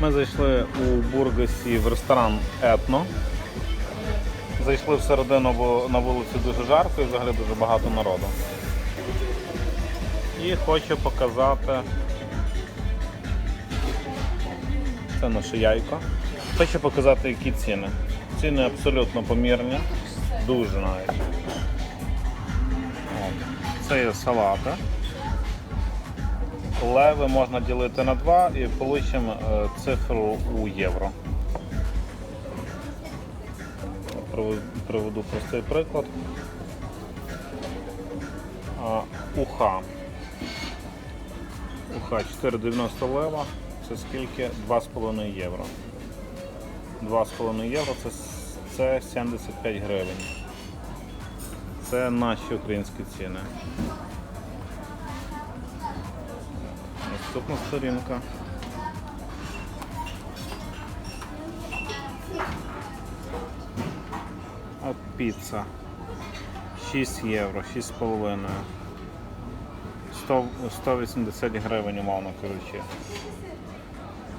Ми зайшли у Бургасі в ресторан Етно. Зайшли всередину, бо на вулиці дуже жарко і взагалі дуже багато народу. І хочу показати. Це наше яйко. Хочу показати, які ціни. Ціни абсолютно помірні, дуже навіть. Це є салати. Леви можна ділити на 2 і получимо е, цифру у євро. Приведу- простий приклад. Уха. Уха 4,90 лева. Це скільки? 2,5 євро. 2,5 євро це, це 75 гривень. Це наші українські ціни. Наступна сторінка. А піца. 6 євро, 6,5. 100, 180 гривень, умовно кажучи.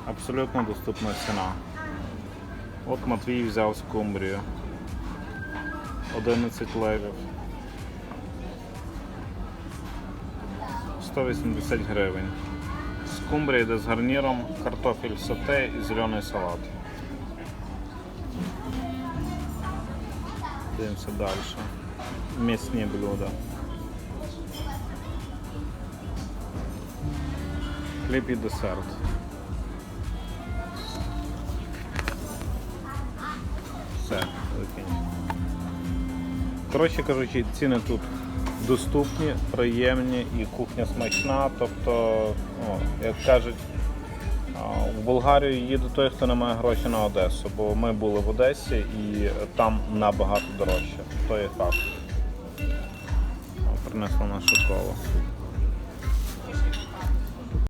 Абсолютно доступна ціна. От Матвій взяв скумбрію. 11 левів. 180 гривень. Скумбрія йде з гарніром, картофель соте і зелений салат. Дивимося далі. М'ясні блюда. Хліб і десерт. Все, викинь. Коротше кажучи, ціни тут доступні, приємні і кухня смачна. Тобто, о, як кажуть, в Болгарію їде той, хто не має грошей на Одесу, бо ми були в Одесі і там набагато дорожче. То є факт. Принесла нашу коло.